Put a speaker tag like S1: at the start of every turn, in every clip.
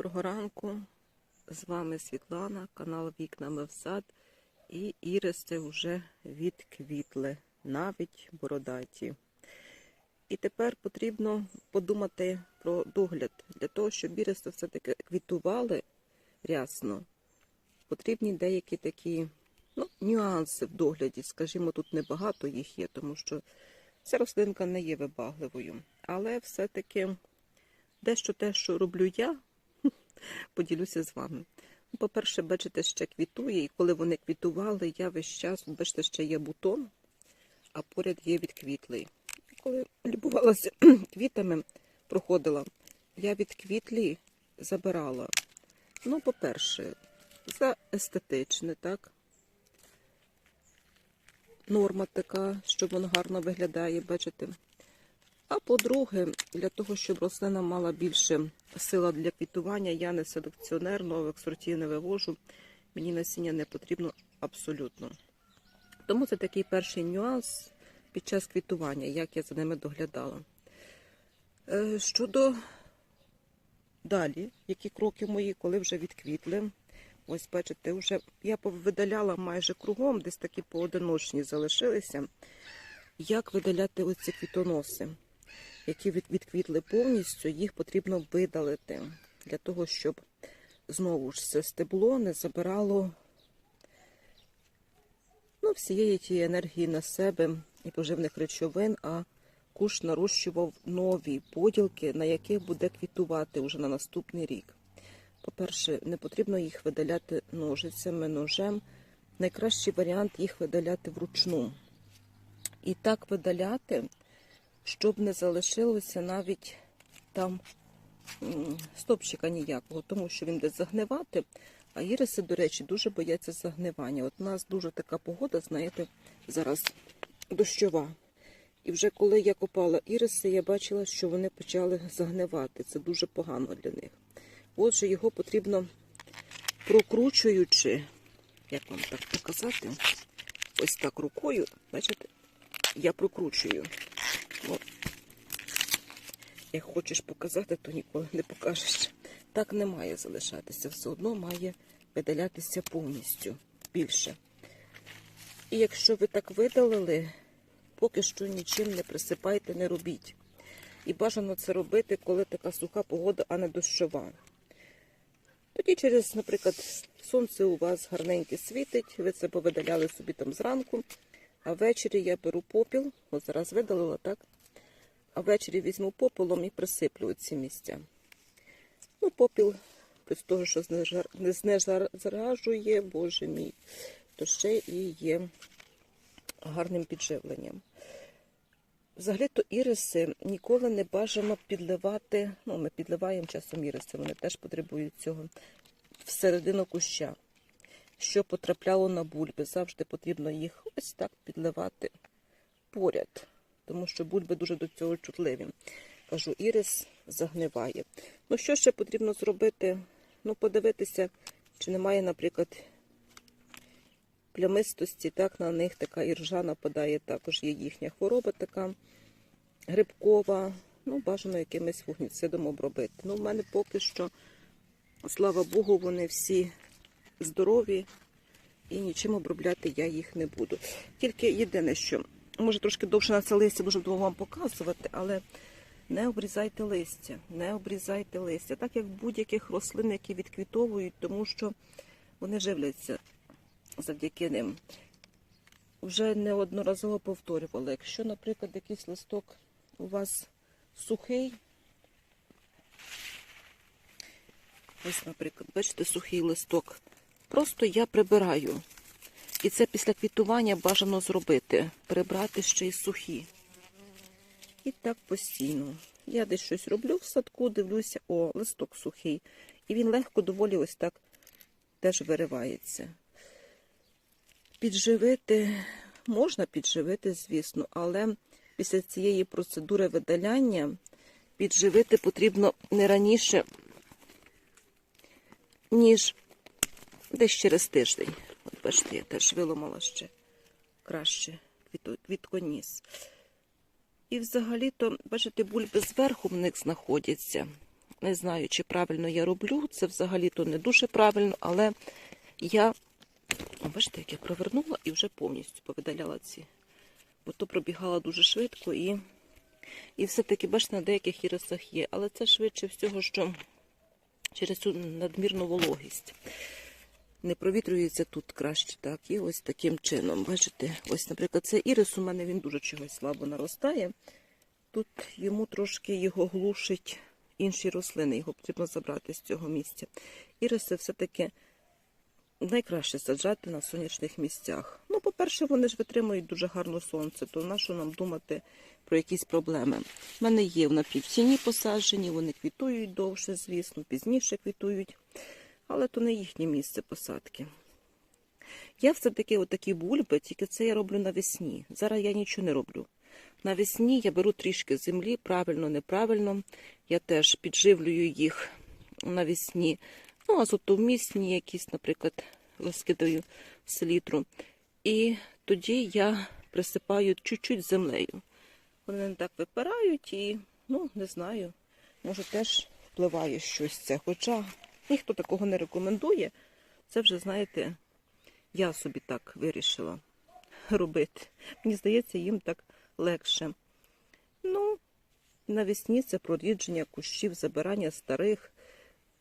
S1: Доброго ранку. З вами Світлана, канал Вікнами в сад. І іриси вже відквітли, навіть бородаті. І тепер потрібно подумати про догляд. Для того, щоб іриси все-таки квітували рясно, потрібні деякі такі ну, нюанси в догляді. Скажімо, тут небагато їх є, тому що ця рослинка не є вибагливою. Але все-таки дещо те, що роблю я, поділюся з вами. Ну, По-перше, бачите, ще квітує, і коли вони квітували, я весь час, бачите, ще є бутон, а поряд є відквітлий. І коли любувалася квітами, проходила, я від квітлі забирала. Ну, по-перше, за естетичне, так? Норма така, щоб воно гарно виглядає, бачите. А по-друге, для того, щоб рослина мала більше сила для квітування, я не селекціонер, нових сортів не вивожу. Мені насіння не потрібно абсолютно. Тому це такий перший нюанс під час квітування, як я за ними доглядала. Е, Щодо далі, які кроки мої, коли вже відквітли. Ось, бачите, вже я повидаляла майже кругом, десь такі поодиночні залишилися. Як видаляти оці квітоноси? Які відквітли повністю, їх потрібно видалити для того, щоб знову ж це стебло не забирало ну, всієї тієї енергії на себе і поживних речовин, а куш нарощував нові поділки, на яких буде квітувати уже на наступний рік. По-перше, не потрібно їх видаляти ножицями, ножем. Найкращий варіант їх видаляти вручну. І так видаляти, щоб не залишилося навіть там стопчика ніякого, тому що він буде загнивати. А іриси, до речі, дуже бояться загнивання. От у нас дуже така погода, знаєте, зараз дощова. І вже коли я копала іриси, я бачила, що вони почали загнивати. Це дуже погано для них. Отже, його потрібно прокручуючи, як вам так показати, ось так рукою, бачите, я прокручую. Ну, як хочеш показати, то ніколи не покажеш. Так не має залишатися. Все одно має видалятися повністю більше. І якщо ви так видалили, поки що нічим не присипайте, не робіть. І бажано це робити, коли така суха погода, а не дощова. Тоді через, наприклад, сонце у вас гарненьке світить, ви це повидаляли собі там зранку, а ввечері я беру попіл, от зараз видалила, так? А ввечері візьму попелом і присиплю ці місця. Ну, попіл, з того, що не знезаражує, боже мій, то ще і є гарним підживленням. Взагалі-то іриси ніколи не бажано підливати. Ну, ми підливаємо часом іриси, вони теж потребують цього всередину куща. Що потрапляло на бульби, завжди потрібно їх ось так підливати поряд, тому що бульби дуже до цього чутливі. Кажу, ірис загниває. Ну, що ще потрібно зробити? Ну, подивитися, чи немає, наприклад, плямистості, так, на них така іржа нападає, також є їхня хвороба така грибкова. Ну, бажано якимось фугніцидом обробити. Ну, в мене поки що, слава Богу, вони всі здорові і нічим обробляти я їх не буду. Тільки єдине, що може трошки довше на це листя дуже довго вам показувати, але не обрізайте листя, не обрізайте листя, так як будь-яких рослин, які відквітовують, тому що вони живляться завдяки ним. Вже неодноразово повторювала, якщо, наприклад, якийсь листок у вас сухий, ось, наприклад, бачите, сухий листок, просто я прибираю. І це після квітування бажано зробити. Прибрати ще й сухі. І так постійно. Я десь щось роблю в садку, дивлюся, о, листок сухий. І він легко доволі ось так теж виривається. Підживити можна підживити, звісно, але після цієї процедури видаляння підживити потрібно не раніше, ніж десь через тиждень. От бачите, я теж виламала ще краще квітконіс. І взагалі-то, бачите, бульби зверху в них знаходяться. Не знаю, чи правильно я роблю. Це взагалі-то не дуже правильно, але я, бачите, як я провернула і вже повністю повидаляла ці. Бо то пробігала дуже швидко і, і все-таки, бачите, на деяких ірисах є. Але це швидше всього, що через цю надмірну вологість. Не провітрюється тут краще, так. І ось таким чином. Бачите, ось, наприклад, цей ірис у мене він дуже чогось слабо наростає. Тут йому трошки його глушить інші рослини, його потрібно забрати з цього місця. Іриси все-таки найкраще саджати на сонячних місцях. Ну, по-перше, вони ж витримують дуже гарно сонце, то на що нам думати про якісь проблеми? У мене є в напівтіні посаджені, вони квітують довше, звісно, пізніше квітують, але то не їхнє місце посадки. Я все-таки отакі бульби, тільки це я роблю навесні. Зараз я нічого не роблю. Навесні я беру трішки землі, правильно, неправильно. Я теж підживлюю їх навесні. Ну, азотовмісні якісь, наприклад, розкидаю селітру. І тоді я присипаю чуть-чуть землею. Вони не так випирають і, ну, не знаю, може теж впливає щось це. Хоча ніхто такого не рекомендує. Це вже, знаєте, я собі так вирішила робити. Мені здається, їм так легше. Ну, навесні це прорідження кущів, забирання старих.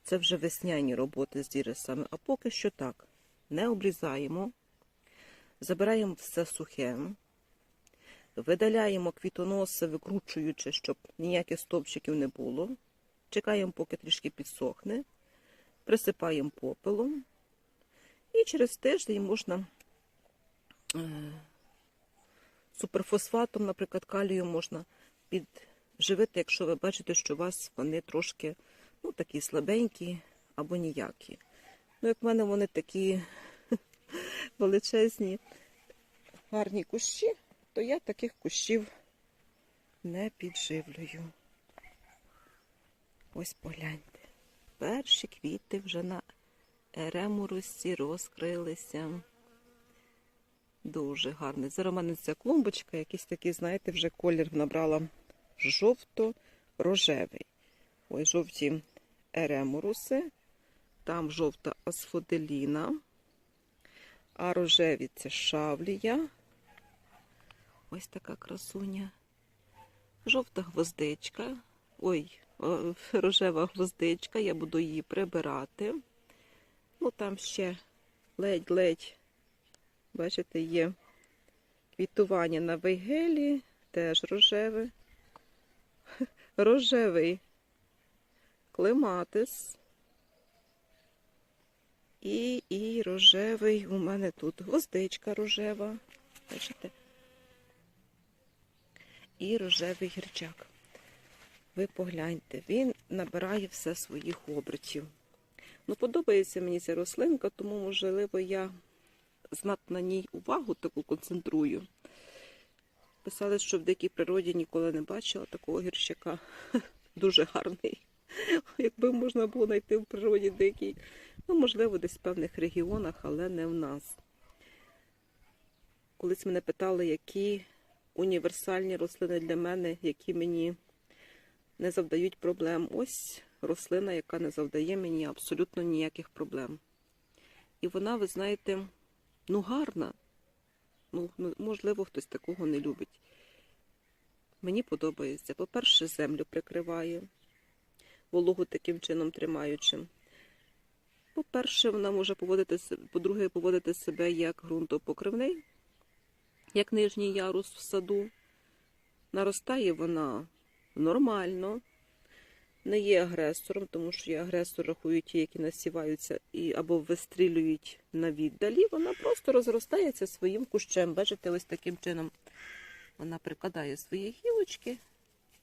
S1: Це вже весняні роботи з ірисами. А поки що так. Не обрізаємо, забираємо все сухе, видаляємо квітоноси, викручуючи, щоб ніяких стовпчиків не було. Чекаємо, поки трішки підсохне, присипаємо попелом. І через тиждень можна е, суперфосфатом, наприклад, калію можна підживити, якщо ви бачите, що у вас вони трошки ну, такі слабенькі або ніякі. Ну, як в мене вони такі величезні, гарні кущі, то я таких кущів не підживлюю. Ось погляньте. Перші квіти вже на еремурусі розкрилися. Дуже гарний. Зараз у мене ця клумбочка, якийсь такий, знаєте, вже колір набрала жовто-рожевий. Ось жовті еремуруси, там жовта асфоделіна, а рожеві це шавлія. Ось така красуня. Жовта гвоздичка. Ой, рожева гвоздичка, я буду її прибирати. Ну, там ще ледь-ледь, бачите, є квітування на вейгелі, теж рожеве. Рожевий клематис. І, і рожевий у мене тут гвоздичка рожева. Бачите? І рожевий гірчак. Ви погляньте, він набирає все своїх обертів. Ну, подобається мені ця рослинка, тому, можливо, я знатно на ній увагу таку концентрую. Писали, що в дикій природі ніколи не бачила такого гірщака. Дуже гарний. Якби можна було знайти в природі дикий. Ну, можливо, десь в певних регіонах, але не в нас. Колись мене питали, які універсальні рослини для мене, які мені не завдають проблем. Ось рослина, яка не завдає мені абсолютно ніяких проблем. І вона, ви знаєте, ну гарна. Ну, можливо, хтось такого не любить. Mені подобається. По-перше, землю прикриває, вологу таким чином тримаючи. По-перше, вона може поводити по-друге, поводити себе як ґрунтопокривний, як нижній ярус в саду. Наростає вона нормально, не є агресором, тому що є агресор, рахують ті, які насіваються і або вистрілюють на віддалі. Вона просто розростається своїм кущем. Бачите, ось таким чином вона прикладає свої гілочки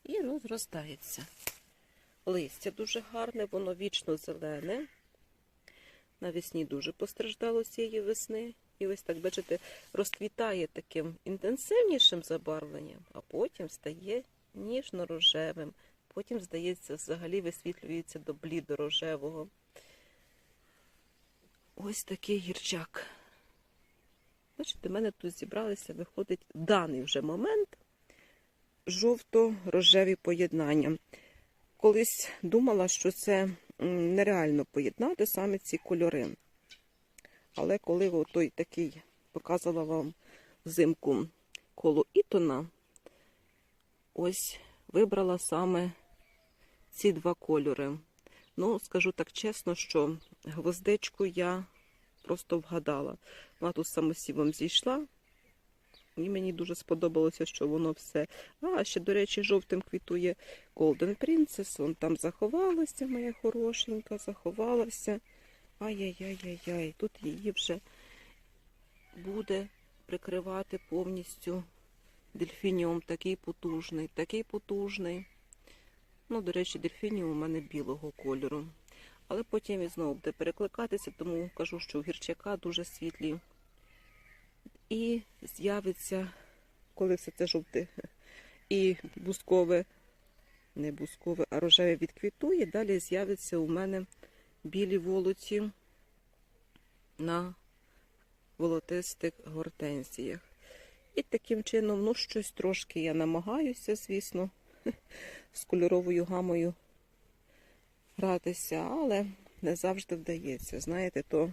S1: і розростається. Листя дуже гарне, воно вічно зелене. Навесні дуже постраждало цієї весни. І ось так, бачите, розквітає таким інтенсивнішим забарвленням, а потім стає ніжно-рожевим. Потім, здається, взагалі висвітлюється до блідо-рожевого. Ось такий гірчак. Бачите, в мене тут зібралися, виходить даний вже момент жовто-рожеві поєднання. колись думала, що це нереально поєднати саме ці кольори. Але коли той такий показувала вам взимку коло Ітона, ось вибрала саме ці два кольори. Ну, скажу так чесно, що гвоздичку я просто вгадала. Вона тут самосівом зійшла. І мені дуже сподобалося, що воно все. А, ще, до речі, жовтим квітує Golden Princess. Вон там заховалася, моя хорошенька, заховалася. Ай-яй-яй-яй-яй. Тут її вже буде прикривати повністю дельфініум. Такий потужний, такий потужний. Ну, до речі, дельфініум у мене білого кольору. Але потім він знову буде перекликатися, тому кажу, що у гірчака дуже світлі. І з'явиться, коли все це жовте і бускове, не бускове, а рожеве відквітує, далі з'явиться у мене білі волоті на волотистих гортензіях. І таким чином, ну, щось трошки я намагаюся, звісно, з кольоровою гамою гратися, але не завжди вдається. Знаєте, то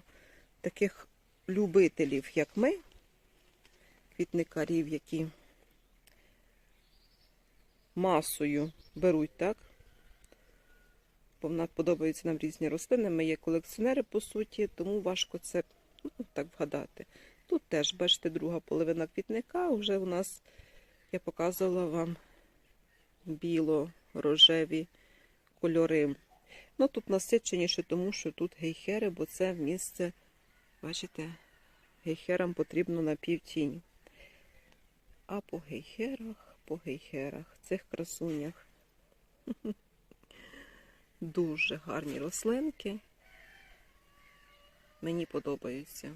S1: таких любителів, як ми, квітникарів, які масою беруть, так? Бо в нас подобаються нам різні рослини. Ми є колекціонери, по суті, тому важко це ну, так вгадати. Тут теж, бачите, друга половина квітника. Вже у нас, я показувала вам біло-рожеві кольори. Ну, тут насиченіше, тому що тут гейхери, бо це місце, бачите, гейхерам потрібно на півтінь. А по гейхерах, по гейхерах, цих красунях. Дуже гарні рослинки. Мені подобаються.